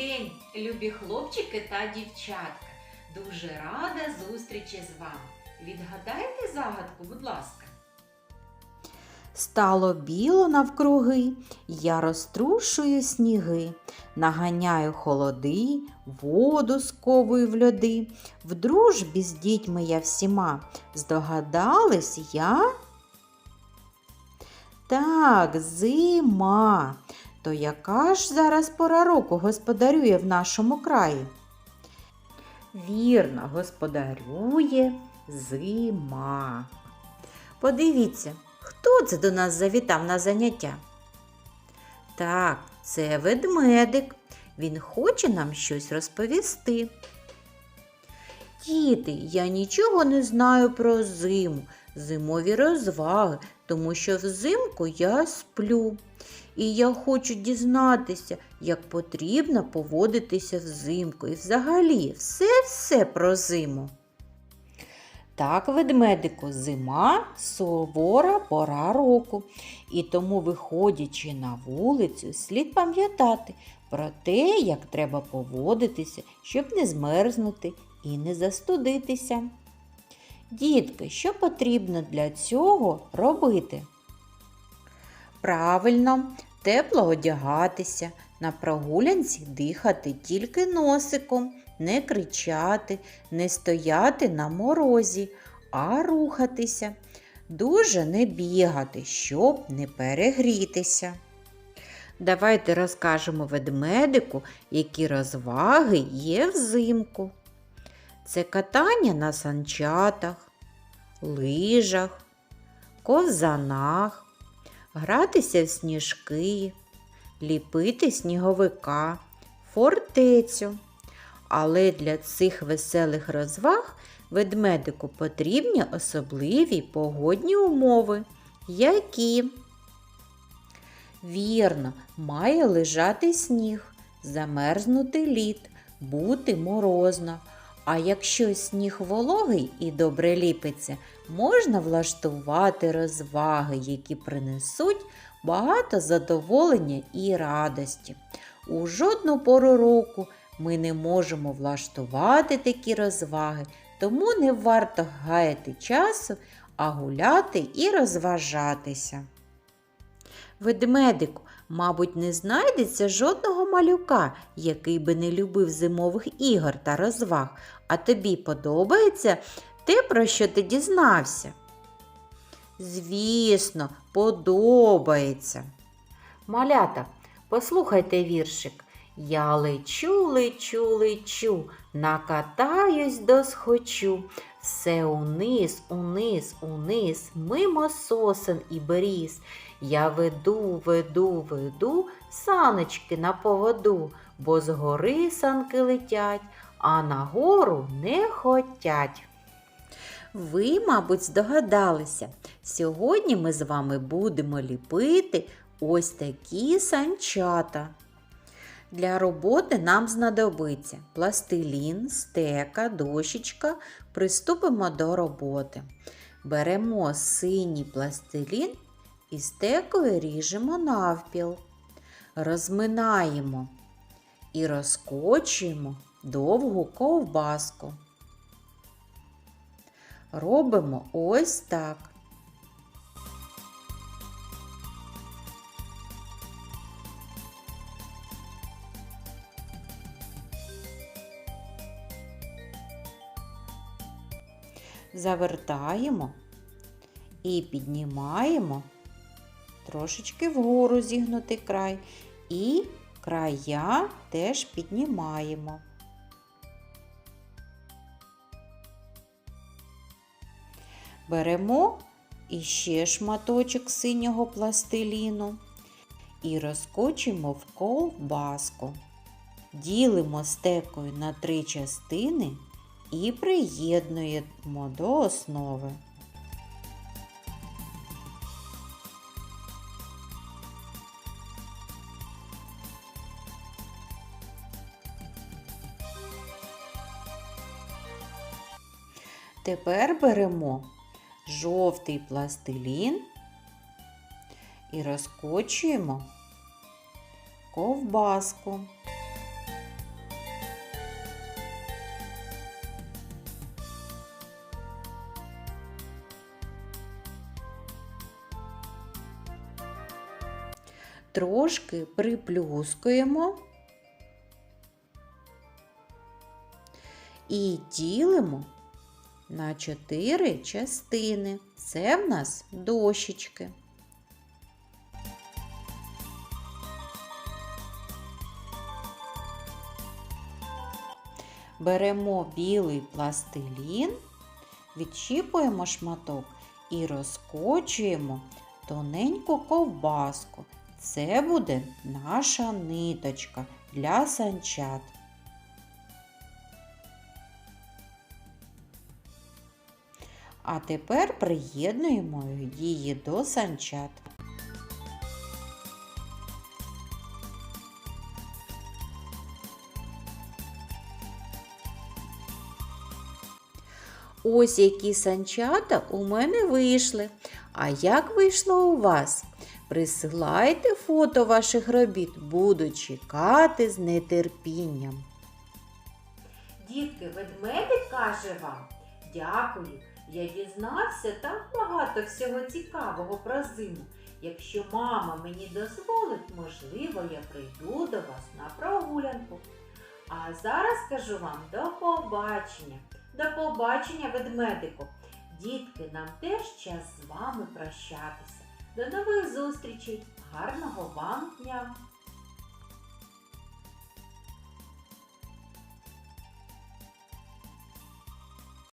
день, любі хлопчики та дівчатка. Дуже рада зустрічі з вами. Відгадайте загадку, будь ласка. Стало біло навкруги, я розтрушую сніги, наганяю холоди, воду сковую в льоди. В дружбі з дітьми я всіма. Здогадались я? Так, зима. То яка ж зараз пора року господарює в нашому краї? Вірно, господарює зима. Подивіться, хто це до нас завітав на заняття? Так, це ведмедик. Він хоче нам щось розповісти. Діти, я нічого не знаю про зиму, зимові розваги, тому що взимку я сплю. І я хочу дізнатися, як потрібно поводитися взимку і взагалі все-все про зиму. Так, ведмедику, зима сувора пора року, і тому, виходячи на вулицю, слід пам'ятати про те, як треба поводитися, щоб не змерзнути і не застудитися. Дітки, що потрібно для цього робити? Правильно, тепло одягатися, на прогулянці дихати тільки носиком, не кричати, не стояти на морозі, а рухатися. Дуже не бігати, щоб не перегрітися. Давайте розкажемо ведмедику, які розваги є взимку. Це катання на санчатах, лижах, ковзанах, гратися в сніжки, ліпити сніговика, фортецю. Але для цих веселих розваг ведмедику потрібні особливі погодні умови. Які? Вірно, має лежати сніг, замерзнути лід, бути морозно. А якщо сніг вологий і добре ліпиться, можна влаштувати розваги, які принесуть багато задоволення і радості. У жодну пору року ми не можемо влаштувати такі розваги, тому не варто гаяти часу, а гуляти і розважатися. Ведмедику, мабуть, не знайдеться жодного малюка, який би не любив зимових ігор та розваг, а тобі подобається те, про що ти дізнався? Звісно, подобається. Малята, послухайте віршик. Я лечу, лечу, лечу, накатаюсь досхочу. Все униз, униз, униз, мимо сосен і беріз. Я веду, веду, веду саночки на поводу, бо згори санки летять, а нагору не хотять. Ви, мабуть, здогадалися, сьогодні ми з вами будемо ліпити ось такі санчата. Для роботи нам знадобиться пластилін, стека, дощечка. Приступимо до роботи. Беремо синій пластилін і стекою ріжемо навпіл. Розминаємо і розкочуємо довгу ковбаску. Робимо ось так. Завертаємо і піднімаємо трошечки вгору зігнутий край і края теж піднімаємо. Беремо іще шматочок синього пластиліну і розкочуємо в ковбаску. Ділимо стекою на три частини і приєднуємо до основи. Тепер беремо жовтий пластилін і розкочуємо ковбаску. Трошки приплюскуємо і ділимо на чотири частини. Це в нас дощечки. Беремо білий пластилін, відчіпуємо шматок і розкочуємо тоненьку ковбаску. Це буде наша ниточка для санчат. А тепер приєднуємо її до санчат. Ось які санчата у мене вийшли. А як вийшло у вас? Присилайте фото ваших робіт, буду чекати з нетерпінням. Дітки, ведмедик каже вам, дякую. Я дізнався так багато всього цікавого про зиму. Якщо мама мені дозволить, можливо, я прийду до вас на прогулянку. А зараз кажу вам до побачення. До побачення, ведмедику. Дітки, нам теж час з вами прощатися. До нових зустрічей. Гарного вам дня!